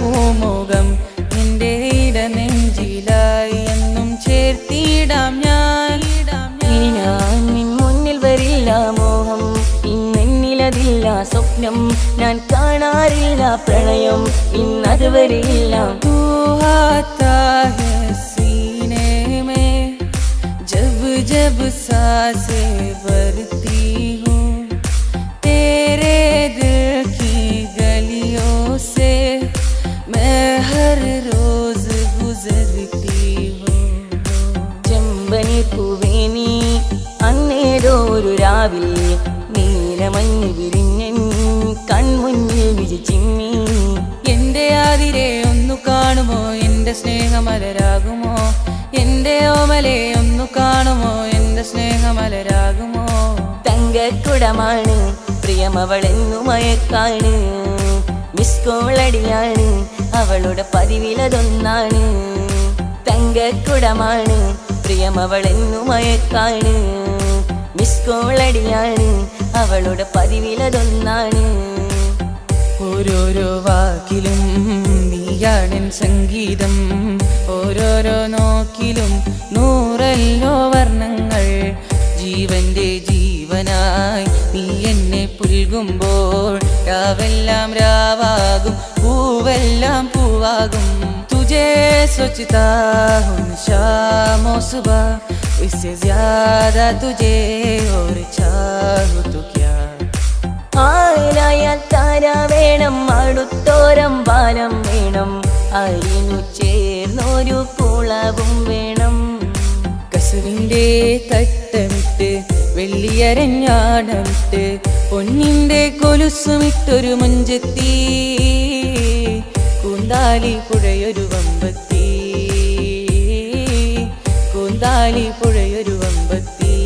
പൂമുഖം നിന്റെ ഇട നെഞ്ചിലായി എന്നും ചേർത്തിടാം ഞാൻ. സ്വപ്നം. ഞാൻ കാണാറില്ല പ്രണയം. ഇന്നത് വരില്ല സീനേ മേ ജബ് ജബ് സാസേ. ചെമ്പനി അന്നേരോരു രാവിൽ നീലമഞ്ഞ് വിരിഞ്ഞൻ കൺമുന്നിൽ വിജിച്ചിമ്മി എന്റെ ആതിരെ ഒന്നു കാണുമോ? എന്റെ സ്നേഹമലരാകുമോ? എന്റെ ഓമലെ ഒന്നു കാണുമോ? എന്റെ സ്നേഹമലരാകുമോ? തങ്കക്കുടമാണ് പ്രിയമവളെന്നു മയക്കാണ്. മിസ്കോളടിയാണ് അവളുടെ പതിവിലതൊന്നാണ്. തങ്കക്കുടമാണ് പ്രിയമവളെന്നു മയക്കാണ് മിസ് കോളടിയാണ് അവളുടെ പതിവിലതൊന്നാണ്. ഓരോരോ വാക്കിലും നീയാണൻ സംഗീതം. ഓരോരോ നോക്കിലും നൂറല്ലോ വർണങ്ങൾ. ജീവന്റെ ജീവനായി നീ എന്നെ പുൽകുമ്പോൾ രാവെല്ലാം രാവാകും പൂവെല്ലാം പൂവാകും. തുജേ सोचता हूँ शामो सुबह इससे ज्यादा तुझे और चाहूँ तो क्या ആരായാൽ താര വേണം അടുത്തോരം പാലം വേണം അരിനു ചേർന്നൊരു കുളവും വേണം കസുവിൻ്റെ തട്ടമിട്ട് വെള്ളിയരഞ്ഞാടമിട്ട് പൊന്നിൻ്റെ കൊലുസുമിട്ടൊരു മുഞ്ചെത്തി കൂന്താലി പുഴയൊരു വമ്പത്തി. കൂന്താലി പുഴയൊരു വമ്പത്തി.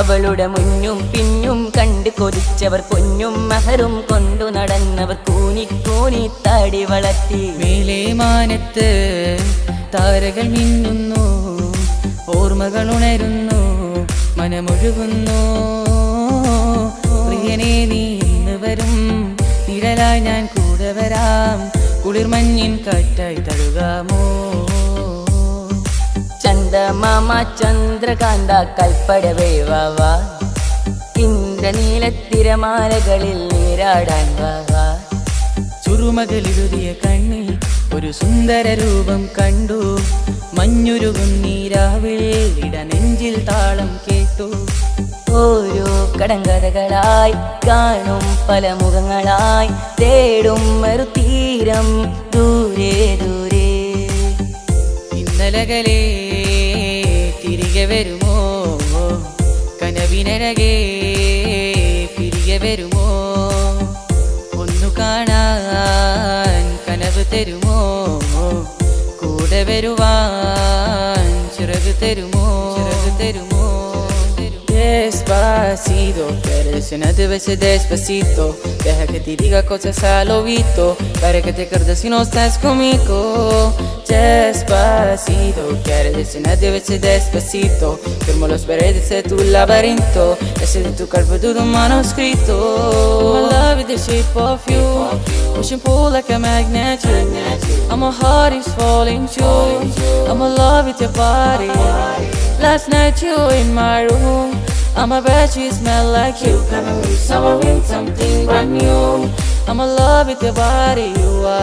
അവളുടെ മുന്നും പിന്നും കണ്ട് കൊതിച്ചവർ പൊന്നും മഹറും കൊണ്ടു നടന്നവർ കൂനി കൂനി തടി വളർത്തി. മേലെ മാനത്ത് താരകൾ മിന്നുന്നു ഓർമ്മകൾ ഉണരുന്നു മനമൊഴുകുന്നു. പ്രിയനെ നീ ഇന്ന് വരും നിഴലായി ഞാൻ വരാം. കുളിർമഞ്ഞിൻ കാറ്റായി തഴുകാമോ? ചന്ദമാമ ചന്ദ്രകാന്ത കൽപ്പടവേ വാവാ ഇന്ദ്രനീലത്തിരമാലകളിൽ നീരാടാൻ വാവാ ചുറുമകളിലുതിയ കണ്ണിൽ ഒരു സുന്ദര രൂപം കണ്ടു. മഞ്ഞുരുകുന്നീരാവിൽ ഇടനെഞ്ചിൽ താളം കേട്ടു. ഓരോ കടങ്കഥകളായി കാണും പല മുഖങ്ങളായി തേടും മറുതീരം ദൂരെ ദൂരെ. ഇന്നലകളെ തിരികെ വരുമോ? കനവിനരകെ തിരികെ വരുമോ? ഒന്നു കാണാൻ കനവ് തരുമോ? കൂടെ വരുവാൻ ചിറക് തരുമോ? ചിറക് തരുമോ? Despacito, de veces despacito. Deja que te diga cosas al oído. Para que te acuerdes si no estás conmigo. Despacito, de veces despacito. Firmo los paredes de tu laberinto. Ese de tu cuerpo todo manuscrito. My love is the shape of you. Push and pull like a magnet you. And my heart is falling too. I'm in love with your body. Last night you were in my room I'm a bad you smell like you. Gonna make with something brand new. I'ma love with your body, you are.